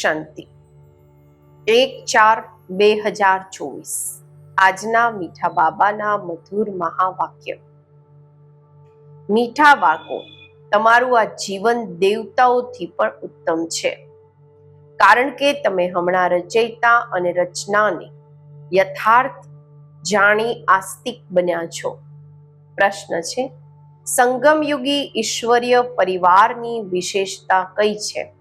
શાંતિ. એક ચાર બે હજાર ચોવીસ. આજના મીઠા બાબાના મધુર મહાવાક્ય. મીઠા બાળકો તમારું આ જીવન દેવતાઓથી પણ ઉત્તમ છે. કારણ કે તમે હમણાં રચયિતા અને રચનાને યથાર્થ જાણી આસ્તિક બન્યા છો. પ્રશ્ન છે, સંગમયુગી ઈશ્વરીય પરિવારની વિશેષતા કઈ છે?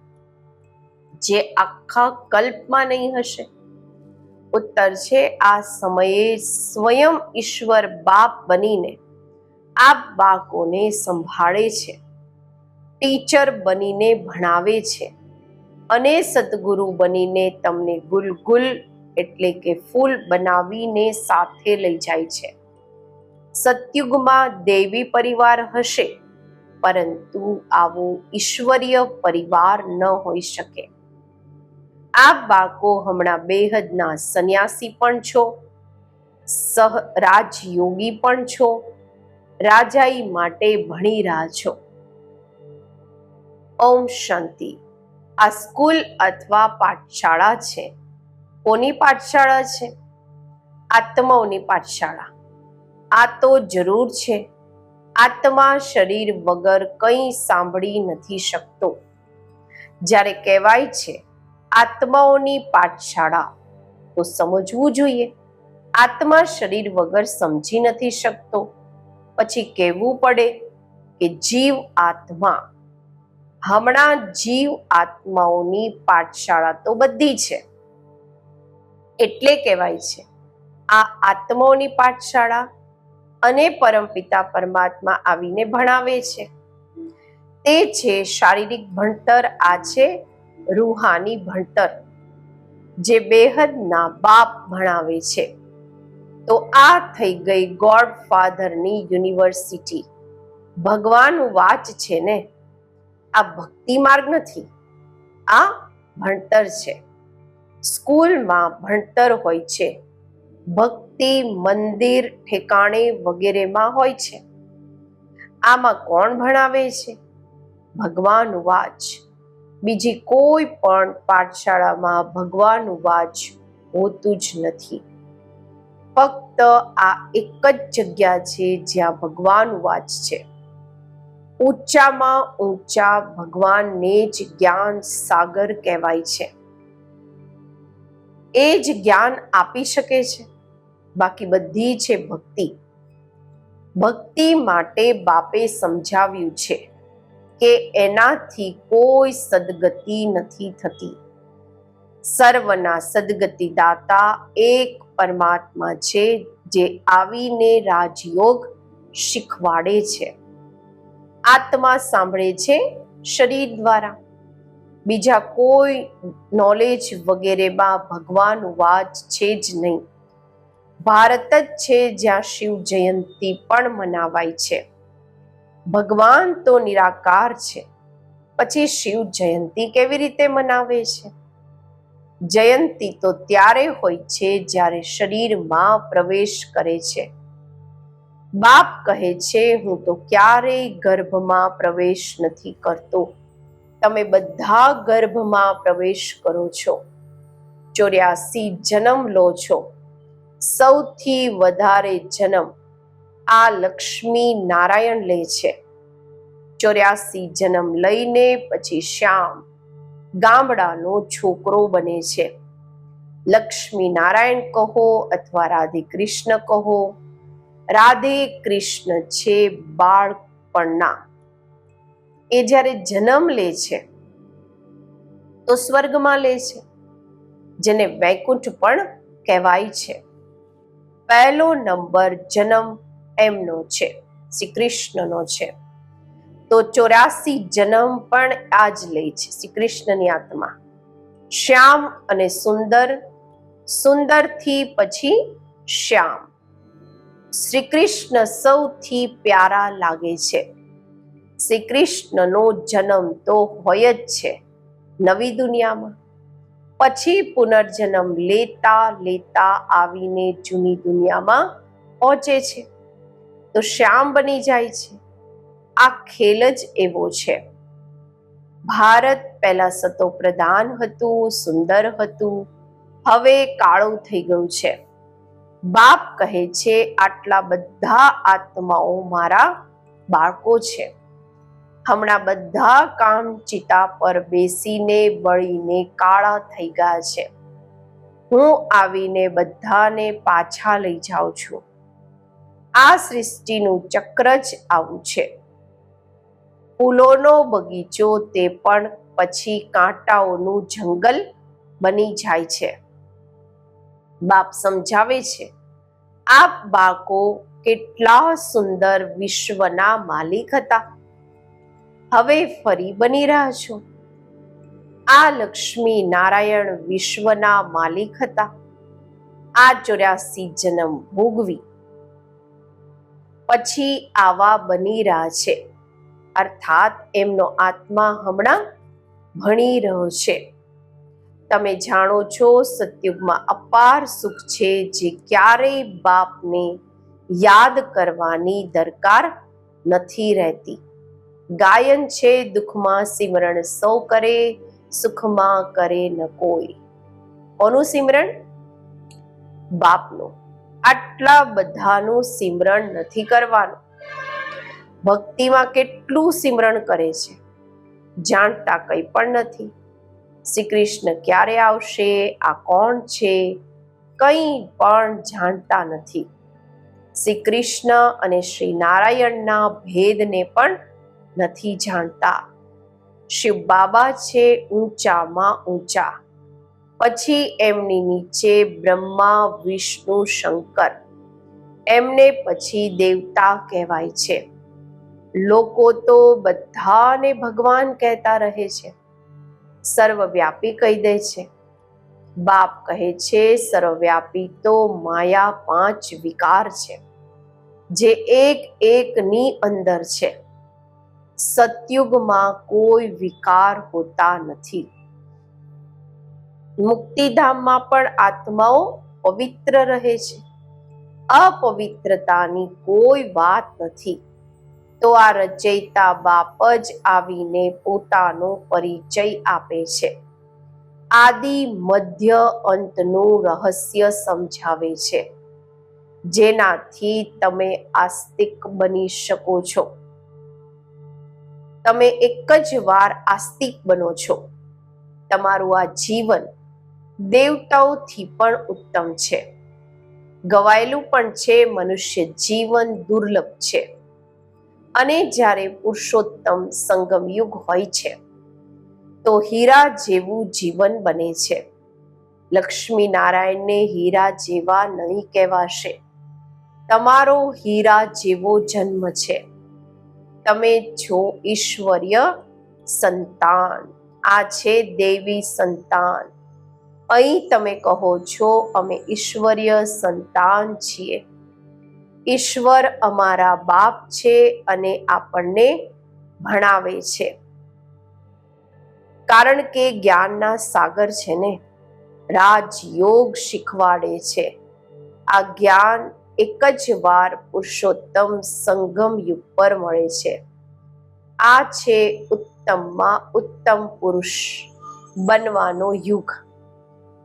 જે આખા કલ્પમાં નહીં હશે. ઉત્તર છે, આ સમયે સ્વયં ઈશ્વર બાપ બનીને આ બાળકોને સંભાળે છે. ટીચર બનીને ભણાવે છે અને સદગુરુ બનીને તમને ગુલગુલ એટલે કે ફૂલ બનાવીને સાથે લઈ જાય છે. સતયુગમાં દેવી પરિવાર હશે, પરંતુ આવો ઈશ્વરીય પરિવાર ન હોઈ શકે. આ બાળકો હમણાં બેહદના સંન્યાસી પણ છો, સહ રાજયોગી પણ છો, રાજાઈ માટે ભણી રહ્યા છો. ઓમ શાંતિ. આ સ્કૂલ અથવા પાઠશાળા છે. કોની પાઠશાળા છે? આત્માઓની પાઠશાળા. આ તો જરૂર છે. આત્મા શરીર વગર કંઈ સાંભળી નથી શકતો. જ્યારે કહેવાય છે આત્માઓની પાઠશાળા. તો સમજવું જોઈએ. આત્મા શરીર વગર સમજી નથી શકતો. પછી કહેવું પડે કે જીવ આત્મા. હમણાં જીવ આત્માઓની પાઠશાળા તો બધી છે. એટલે કહેવાય છે. આ આત્માઓની પાઠશાળા અને પરમપિતા પરમાત્મા આવીને ભણાવે છે. તે છે શારીરિક ભણતર આ છે રૂહાની ભણતર, જે બેહદના બાપ ભણાવે છે. તો આ થઈ ગઈ ગોડ ફાધરની યુનિવર્સિટી. ભગવાન વાચ છે ને, આ ભક્તિ માર્ગ નથી, આ ભણતર છે. સ્કૂલમાં ભણતર હોય છે, ભક્તિ મંદિર ઠેકાણે વગેરેમાં હોય છે. આમાં કોણ ભણાવે છે? ભગવાન વાચ. બીજી કોઈ પણ પાઠશાળામાં ભગવાનનું વાચ હોતું જ નથી. ફક્ત આ એક જ જગ્યા છે જ્યાં ભગવાન વાચ છે. ઊંચામાં ઊંચા ભગવાનને જ જ્ઞાન સાગર કહેવાય છે. એ જ જ્ઞાન આપી શકે છે. બાકી બધી છે ભક્તિ. ભક્તિ માટે બાપે સમજાવ્યું છે. કે એનાથી કોઈ સદગતિ નથી થતી. સર્વના સદગતિ દાતા એક પરમાત્મા છે, જે આવીને રાજયોગ શીખવાડે છે. આત્મા સાંભળે છે શરીર દ્વારા. બીજા કોઈ નોલેજ વગેરેમાં ભગવાન વાચ છે જ નહીં. ભારત જ છે જ્યાં શિવ જયંતી પણ મનાવાય છે. ભગવાન તો નિરાકાર છે. પછી શિવ જયંતી કેવી રીતે મનાવે છે? જયંતી તો ત્યારે હોય છે જ્યારે શરીરમાં પ્રવેશ કરે છે. બાપ કહે છે, હું તો ક્યારેય ગર્ભમાં પ્રવેશ નથી કરતો. તમે બધા ગર્ભમાં પ્રવેશ કરો છો. ચોર્યાસી જન્મ લો છો. સૌથી વધારે જન્મ આ લક્ષ્મી નારાયણ લે છે. ચોર્યાસી જન્મ લઈને પછી શ્યામ ગામડાનો છોકરો બને છે. લક્ષ્મી નારાયણ કહો અથવા રાધે કૃષ્ણ કહો. રાધે કૃષ્ણ છે બાળપણના. એ જ્યારે જન્મ લે છે, તો સ્વર્ગમાં લે છે, જેને વૈકુંઠ પણ કહેવાય છે. પહેલો નંબર જન્મ એમનો છે શ્રી કૃષ્ણનો છે. તો ચોરાસી જન્મ પણ આ જ લે છે શ્રી કૃષ્ણની આત્મા. શ્યામ અને સુંદર, સુંદરથી પછી શ્યામ. શ્રી કૃષ્ણ સૌથી પ્યારા લાગે છે. શ્રી કૃષ્ણનો જન્મ તો હોય જ છે, નવી દુનિયામાં. પછી પુનર્જન્મ લેતા લેતા આવીને જૂની દુનિયામાં પહોંચે છે. તો શ્યામ બની જાય છે. આ ખેલ જ એવો છે. ભારત પહેલા સતો પ્રધાન હતું, સુંદર હતું, હવે કાળું થઈ ગયું છે. બાપ કહે છે, આટલા બધા આત્માઓ મારા બાળકો છે. હમણાં બધા કામ ચિતા પર બેસીને, બળીને કાળા થઈ ગયા છે. હું આવીને બધાને પાછા લઈ જાઉં છું. આ સૃષ્ટિનું ચક્ર જ આવું છે. ફૂલોનો બગીચો તે પણ પછી કાંટાઓનું જંગલ બની જાય છે. બાપ સમજાવે છે આપ બાળકો કેટલા સુંદર વિશ્વના માલિક હતા. હવે ફરી બની રહ્યા છો. આ લક્ષ્મી નારાયણ વિશ્વના માલિક હતા. આ ચોર્યાસી જન્મ ભોગવી પછી આવા બની રહ્યા છે. અર્થાત એમનો આત્મા હમણાં ભણી રહ્યો છે. તમે જાણો છો સતયુગમાં અપાર સુખ છે જે ક્યારેય બાપને યાદ કરવાની દરકાર નથી રહેતી. ગાયન છે દુઃખમાં સિમરણ સૌ કરે, સુખમાં કરે ન કોઈ. કોનું સિમરણ? બાપનું. આટલા બધાનું સિમરણ નથી કરવાનું. ભક્તિમાં કેટલું સિમરણ કરે છે? જાણતા કંઈ પણ નથી. શ્રી કૃષ્ણ ક્યારે આવશે? આ કોણ છે? કંઈ પણ જાણતા નથી. શ્રી કૃષ્ણ અને શ્રી નારાયણના ભેદને પણ નથી જાણતા. શિવ બાબા છે ઊંચામાં ઊંચા. પછી એમની નીચે બ્રહ્મા, વિષ્ણુ, શંકર. એમને પછી દેવતા કહેવાય છે. લોકો તો બધાને ભગવાન કહેતા રહે છે. સર્વવ્યાપી કહી દે છે. બાપ કહે છે, સર્વવ્યાપી તો માયા પાંચ વિકાર છે, જે એક એકની અંદર છે. સતયુગમાં કોઈ વિકાર હોતા નથી. મુક્તિધામમાં પણ આત્માઓ પવિત્ર રહે છે. અપવિત્રતાની કોઈ વાત નથી. તો આ રચયિતા બાપ જ આવીને પોતાનો પરિચય આપે છે. આદિ મધ્ય અંતનું રહસ્ય સમજાવે છે. જેનાથી તમે આસ્તિક બની શકો છો. તમે એક જ વાર આસ્તિક બનો છો. તમારું આ જીવન દેવતાઓથી પણ ઉત્તમ છે. ગવાયેલું પણ છે, મનુષ્ય જીવન દુર્લભ છે. અને જ્યારે પુરુષોત્તમ સંગમ યુગ હોય છે, તો હીરા જેવું જીવન બને છે. લક્ષ્મી નારાયણને હીરા જેવા નહીં કહેવાશે. તમારો હીરા જેવો જન્મ છે. તમે છો ઈશ્વર્ય સંતાન. આ છે દેવી સંતાન. અહીં તમે કહો છો, અમે ઈશ્વરીય સંતાન છીએ. ઈશ્વર અમારા બાપ છે અને આપણને ભણાવે છે. કારણ કે જ્ઞાનના સાગર છે ને, રાજયોગ શીખવાડે છે. આ જ્ઞાન એક જ વાર પુરુષોત્તમ સંગમ યુગ પર મળે છે. આ છે ઉત્તમમાં ઉત્તમ પુરુષ બનવાનો યુગ.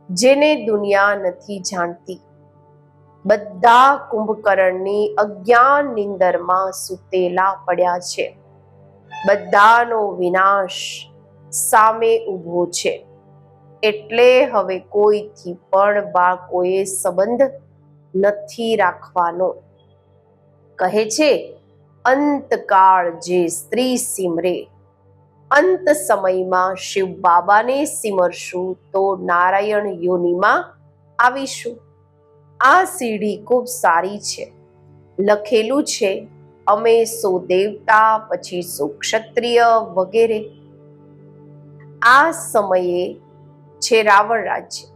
જેને દુનિયા નથી જાણતી. બધા કુંભકર્ણની અજ્ઞાન નિંદરમાં સૂતેલા પડ્યા છે. બધાનો વિનાશ સામે ઊભો છે. એટલે હવે કોઈથી પણ બાળકોએ સંબંધ નથી રાખવાનો. કહે છે, અંતકાળ જે સ્ત્રી સિમરે અંત સમયમાં શિવ બાબાને સિમરશું તો નારાયણ યોનિમાં આવીશું. આ સીડી ખૂબ સારી છે. લખેલું છે, અમે સો દેવતા પછી સો ક્ષત્રિય વગેરે. આ સમયે છે રાવણ રાજ્ય.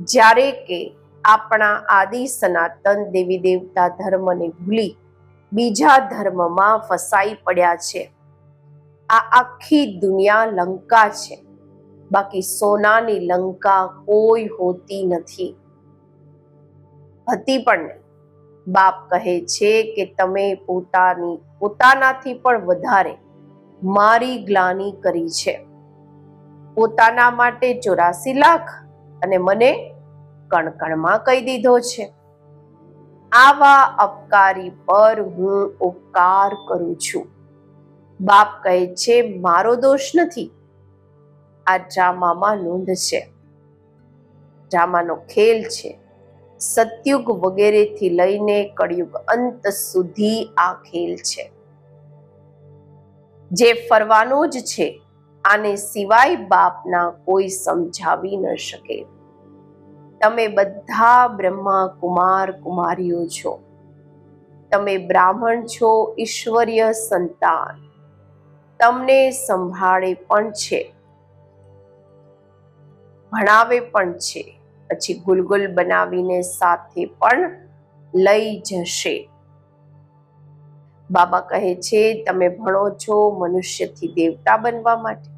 જ્યારે કે આપણા આદિ સનાતન દેવી દેવતા ધર્મને ભૂલી બીજા ધર્મમાં ફસાઈ પડ્યા છે. આ આખી દુનિયા લંકા છે. બાકી સોનાની લંકા કોઈ હોતી નથી. હતી પણ નહીં. બાપ કહે છે કે તમે પોતાની, પોતાનાથી પણ વધારે મારી ગ્લાની કરી છે. પોતાના માટે ચોરાસી લાખ અને મને કણકણમાં કહી દીધો છે. આવા અપકારી પર હું ઉપકાર કરું છું. બાપ કહે છે, મારો દોષ નથી. આ ડ્રામામાં નોંધ છે. ડ્રામાનો ખેલ છે. સતયુગ વગેરેથી લઈને કળિયુગ અંત સુધી આ ખેલ છે. જે ફરવાનો જ છે, આને સિવાય બાપના કોઈ સમજાવી ન શકે. તમે બધા બ્રહ્મા કુમાર કુમારીઓ છો. તમે બ્રાહ્મણ છો, ઈશ્વરીય સંતાન. તમને સંભાળે પણ છે. ભણાવે પણ છે. પછી ગુલગુલ બનાવીને સાથે પણ લઈ જશે. બાબા કહે છે, તમે ભણો છો મનુષ્યથી દેવતા બનવા માટે.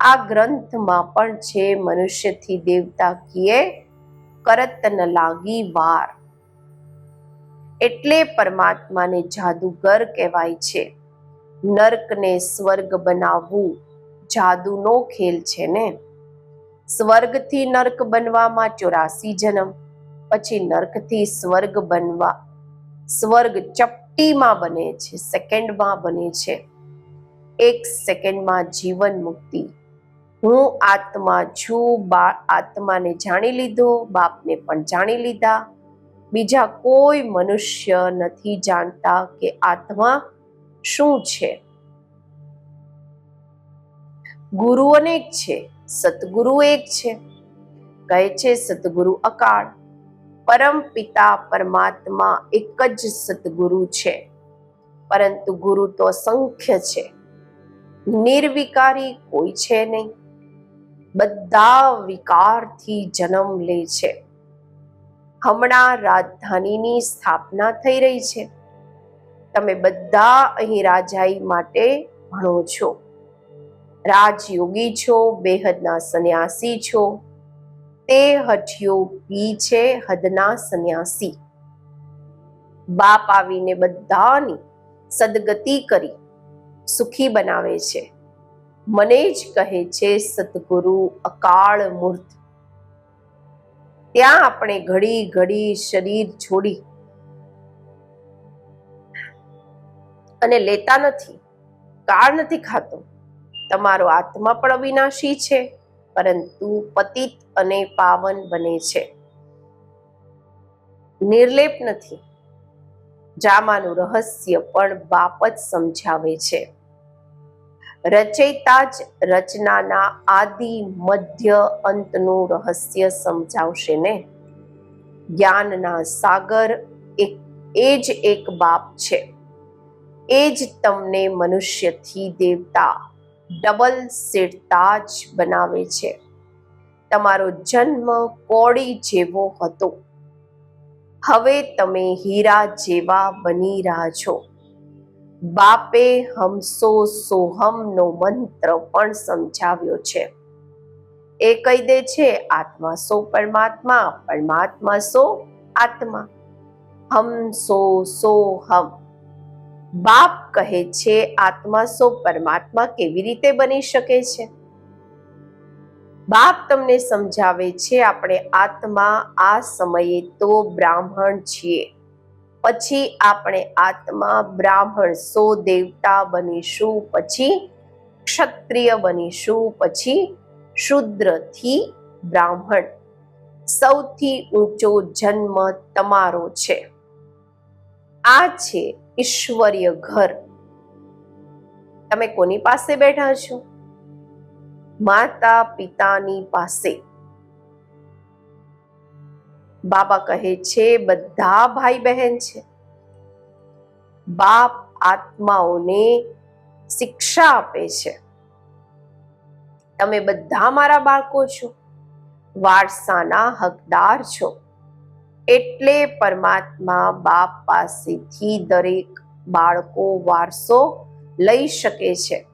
આ ગ્રંથમાં પણ છે, મનુષ્યથી દેવતા કીએ કરત ન લાગી વાર. એટલે પરમાત્માને જાદુગર કહેવાય છે. નર્કને સ્વર્ગ બનાવવું જાદુનો ખેલ છે ને? સ્વર્ગથી નર્ક બનવામાં ચોરાસી જન્મ, પછી નર્કથી સ્વર્ગ બનવા, સ્વર્ગ ચપટીમાં બને છે, સેકન્ડમાં બને છે. એક સેકન્ડમાં જીવન મુક્તિ. હું આત્મા છું, બા આત્માને જાણી લીધો, બાપને પણ જાણી લીધા. બીજા કોઈ મનુષ્ય નથી જાણતા કે આત્મા શું છે? ગુરુ અનેક છે સતગુરુ એક છે. કહે છે સતગુરુ અકાળ. પરમ પિતા પરમાત્મા એક જ સતગુરુ છે. પરંતુ ગુરુ તો અસંખ્ય છે. નિર્વિકારી કોઈ છે નહીં. બધા વિકારથી જન્મ લે છે. હમણાં રાજધાનીની સ્થાપના થઈ રહી છે. તમે બધા અહીં રાજાઈ માટે ભણો છો. રાજયોગી છો, બેહદના સંન્યાસી છો. તે હઠયોગી છે, હદના સંન્યાસી. બાપ આવીને બધાની સદગતિ કરી, સુખી બનાવે છે. મને જ કહે છે, સદગુરુ અકાળ મૂર્ત. ત્યાં આપણે ઘડી ઘડી શરીર છોડી અને લેતા નથી કાળ નથી ખાતો. તમારો આત્મા પણ અવિનાશી છે, પરંતુ પતિત અને પાવન બને છે. નિર્લેપ નથી, જામાનું રહસ્ય પણ બાપ જ સમજાવે છે. રચયિતા જ રચનાના આદિ મધ્ય અંતનું રહસ્ય સમજાવશે ને? જ્ઞાનના સાગર એક, એ જ એક બાપ છે. એ જ તમને મનુષ્યથી દેવતા ડબલ સેડતા જ બનાવે છે. તમારો જન્મ કોળી જેવો હતો. હવે તમે હીરા જેવા બની રહ્યા છો. બાપે હમસો સોહમનો મંત્ર પણ સમજાવ્યો છે. એ કહી દે છે, આત્મા સો, પરમાત્મા પરમાત્મા સો, આત્મા. હમ સો, સોહમ. બાપ કહે છે, આત્મા સો પરમાત્મા કેવી રીતે બની શકે છે? બાપ તમને સમજાવે છે, આપણે આત્મા આ સમયે તો બ્રાહ્મણ છીએ. પછી આપણે આત્મા બ્રાહ્મણ સો દેવતા બનીશું, પછી ક્ષત્રિય બનીશું, પછી શુદ્રથી બ્રાહ્મણ. સૌથી ઊંચો જન્મ તમારો છે. આ છે ઈશ્વરીય ઘર. તમે કોની પાસે બેઠા છો? માતા પિતાની પાસે. બાબા કહે છે, બધા ભાઈ બહેન છે. બાપ આત્માઓને શિક્ષા આપે છે. તમે બધા મારા બાળકો છો. વારસાના હકદાર છો. એટલે પરમાત્મા બાપ પાસેથી દરેક બાળકો વારસો લઈ શકે છે.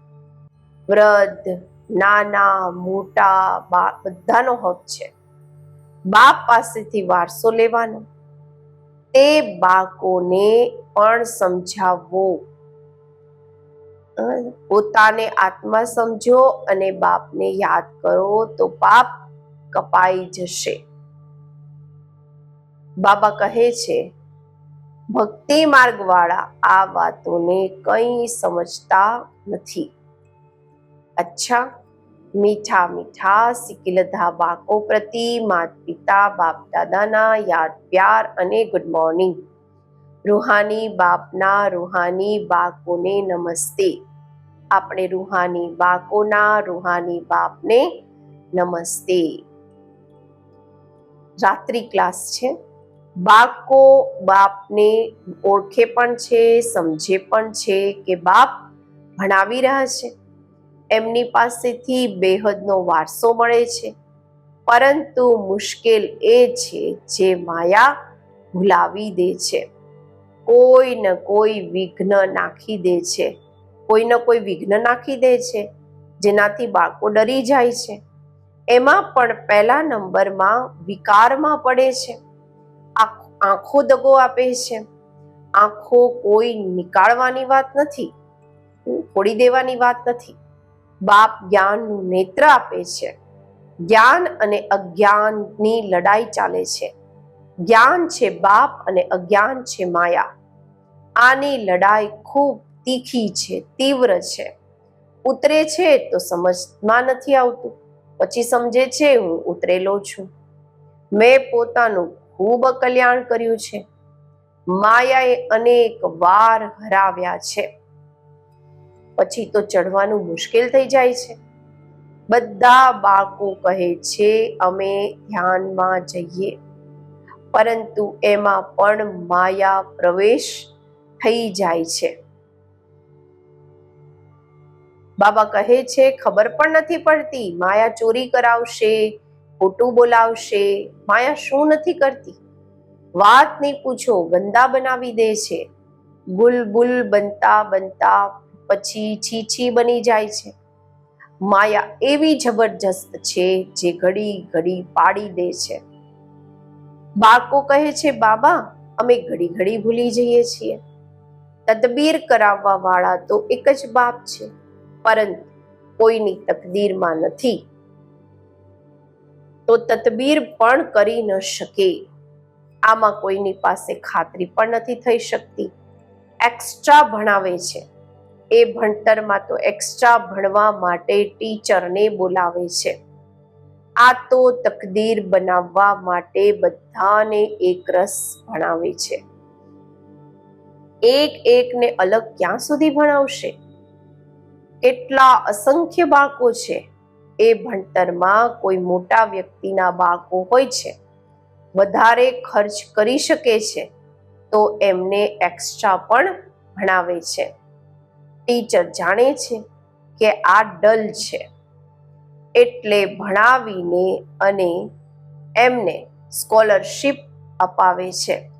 વૃદ્ધ, નાના, મોટા બધાનો હક છે. બાપ પાસેથી વારસો લેવાનો. તે બાળકોને પણ સમજાવવો. પોતાને આત્મા સમજો અને બાપને યાદ કરો તો પાપ કપાઈ જશે. બાબા કહે છે, ભક્તિ માર્ગ વાળા આ વાતોને કંઈ સમજતા નથી. અચ્છા, મીઠા મીઠા સિકિલધા બાકો પ્રતિ માત પિતા, બાપ દાદાના યાદ પ્યાર અને ગુડ મોર્નિંગ રૂહાની બાપના રૂહાની બાકોને નમસ્તે. આપણે રૂહાની બાકોના રૂહાની બાપને નમસ્તે. રાત્રિ ક્લાસ છે. બાકો બાપને ઓળખે પણ છે, સમજે પણ છે કે બાપ ભણાવી રહ્યા છે. એમની પાસેથી બેહદનો વારસો મળે છે. પરંતુ મુશ્કેલ એ છે જે માયા ભૂલાવી દે છે. કોઈ ન કોઈ વિઘ્ન નાખી દે છે. કોઈ ન કોઈ વિઘ્ન નાખી દે છે. જેનાથી બાળકો ડરી જાય છે. એમાં પણ પહેલા નંબરમાં વિકારમાં પડે છે. આખ- દગો આપે છે. આંખો કોઈ નીકાળવાની વાત નથી. ફોડી દેવાની વાત નથી. બાપ જ્ઞાનનું નેત્ર આપે છે. જ્ઞાન અને અજ્ઞાનની લડાઈ ચાલે છે. જ્ઞાન છે બાપ અને અજ્ઞાન છે માયા. આની લડાઈ ખૂબ તીખી છે, તીવ્ર છે. ઉતરે છે તો સમજમાં નથી આવતું. પછી સમજે છે હું ઉતરેલો છું. મેં પોતાનું ખૂબ કલ્યાણ કર્યું છે. માયાએ અનેક વાર હરાવ્યા છે. પછી તો ચડવાનું મુશ્કેલ થઈ જાય છે. બધા બાળકો કહે છે, અમે ધ્યાનમાં જઈએ. પરંતુ એમાં પણ માયા પ્રવેશ થઈ જાય છે. બાબા કહે છે, ખબર પણ નથી પડતી, માયા ચોરી કરાવશે ખોટું બોલાવશે, માયા શું નથી કરતી? વાત નહીં પૂછો, ગંદા બનાવી દે છે. ગુલબુલ બનતા બનતા પછી છીછી બની જાય છે. માયા એવી જબરજસ્ત છે જે ઘડી ઘડી પાડી દે છે. બાળકો કહે છે, બાબા, અમે ઘડી ઘડી ભૂલી જઈએ છીએ. તદબીર કરાવવા વાળા તો એક જ બાપ છે. પરંતુ કોઈની તકદીરમાં નથી તો તદબીર પણ કરી ન શકે. આમાં કોઈની પાસે ખાતરી પણ નથી થઈ શકતી. એક્સ્ટ્રા ભણાવે છે. એ ભણતરમાં તો એક્સ્ટ્રા ભણવા માટે ટીચરને બોલાવે છે. આ તો તકદીર બનાવવા માટે બધાને એકરસ ભણાવે છે. એક એકને અલગ ક્યાં સુધી ભણાવશે? કેટલા અસંખ્ય બાળકો છે. એ ભણતરમાં કોઈ મોટા વ્યક્તિના બાળકો હોય છે, વધારે ખર્ચ કરી શકે છે, તો એમને એક્સ્ટ્રા પણ ભણાવે છે. ટીચર જાણે છે કે આ ડલ છે, એટલે ભણાવીને અને એમને સ્કોલરશિપ અપાવે છે,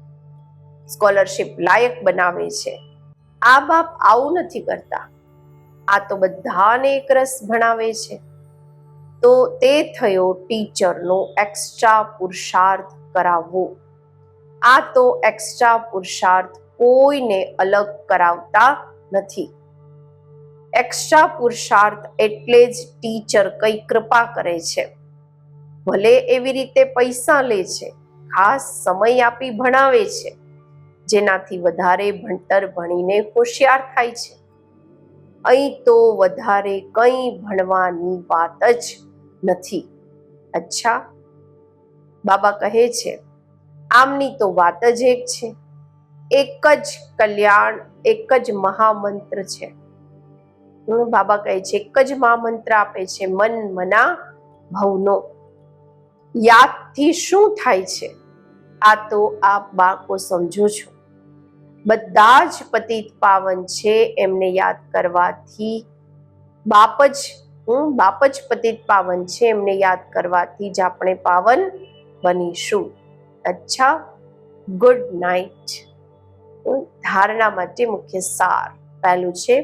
સ્કોલરશિપ લાયક બનાવે છે. આ બાપ આવું નથી કરતા. આ તો બધાને એક રસ ભણાવે છે. તો તે થયો ટીચરનો એક્સ્ટ્રા પુરુષાર્થ કરાવવો. આ તો એક્સ્ટ્રા પુરુષાર્થ કોઈને અલગ કરાવતા નથી. એક્સ્ટ્રા પુરુષાર્થ એટલે જ ટીચર કઈ કૃપા કરે છે. ભલે એવી રીતે પૈસા લે છે, ખાસ સમય આપી ભણાવે છે, જેનાથી વધારે ભણતર ભણીને હોશિયાર થાય છે. અહીં તો વધારે કંઈ ભણવાની વાત જ નથી. અચ્છા, બાબા કહે છે, આમની તો વાત જ એક છે. એક જ કલ્યાણ, એક જ મહામંત્ર છે. બાબા કહે છે, એક જ મહામંત્ર આપે છે મન મના ભવનો. યાદથી શું થાય છે? આ તો આપ બાળકો સમજો છો. બધા જ પતિત પાવન છે એમને યાદ કરવાથી બાપ જ હું બાપ જ પતિત પાવન છે એમને યાદ કરવાથી જ આપણે પાવન બનીશું. અચ્છા ગુડ નાઇટ ધારણા માટે મુખ્ય સાર પહેલું છે,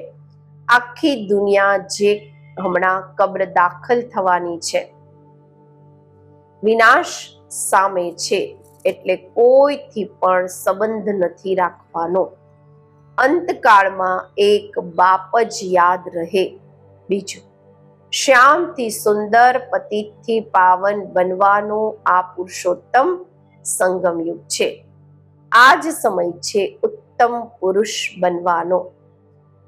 આખી દુનિયા જે હમણાં કબ્ર દાખલ થવાની છે, વિનાશ સામે છે, એટલે કોઈથી પણ સંબંધ નથી રાખવાનો. અંતકાળમાં એક બાપ જ યાદ રહે, બીજું શ્યામથી સુંદર પતિથી પાવન બનવાનો આ પુરુષોત્તમ સંગમ યુગ છે. આ જ સમય છે ઉત્તમ પુરુષ બનવાનો.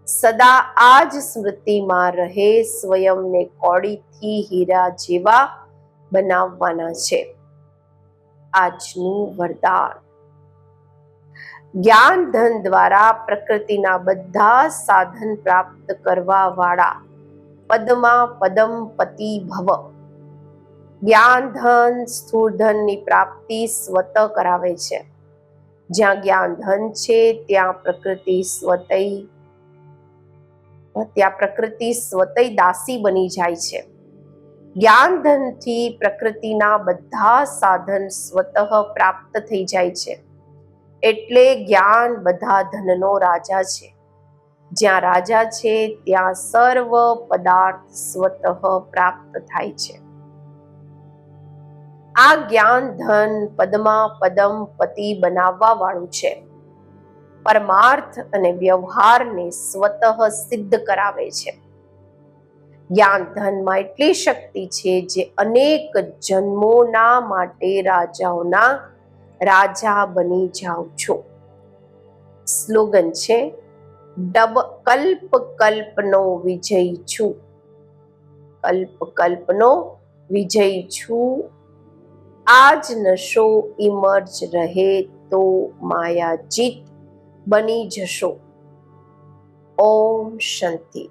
સદા આ જ સ્મૃતિમાં રહે સ્વયંને કોડીથી હીરા જેવા બનાવવાના છે. આજનું વરદાન. જ્ઞાન ધન દ્વારા પ્રકૃતિના બધા સાધન પ્રાપ્ત કરવા વાળા પદમાં પદમ પતિ ભવ જ્ઞાન ધન સ્થૂળ ધનની પ્રાપ્તિ સ્વત કરાવે છે। જ્યાં જ્ઞાન ધન છે, ત્યાં પ્રકૃતિ સ્વતય ત્યાં પ્રકૃતિ સ્વતય દાસી બની જાય છે। જ્ઞાન ધનથી પ્રકૃતિના બધા સાધન સ્વતઃ પ્રાપ્ત થઈ જાય છે। એટલે જ્ઞાન બધા ધનનો રાજા છે। જ્યાં રાજા છે, ત્યાં સર્વ પદાર્થ સ્વતઃ પ્રાપ્ત થાય છે. આ જ્ઞાન ધન પદમાં પદમ પતિ બનાવવા વાળું છે. પરમાર્થ અને વ્યવહારને સ્વતઃ સિદ્ધ કરાવે છે. જ્ઞાન ધનમાં એટલી શક્તિ છે જે અનેક જન્મોના માટે રાજાઓના રાજા બની જાઓ છો. સ્લોગન છે ડબ કલ્પ કલ્પનો વિજય છું. કલ્પ કલ્પનો વિજય છું. આજ નશો ઇમર્જ રહે તો માયા જીત બની જશો. ઓમ શાંતિ.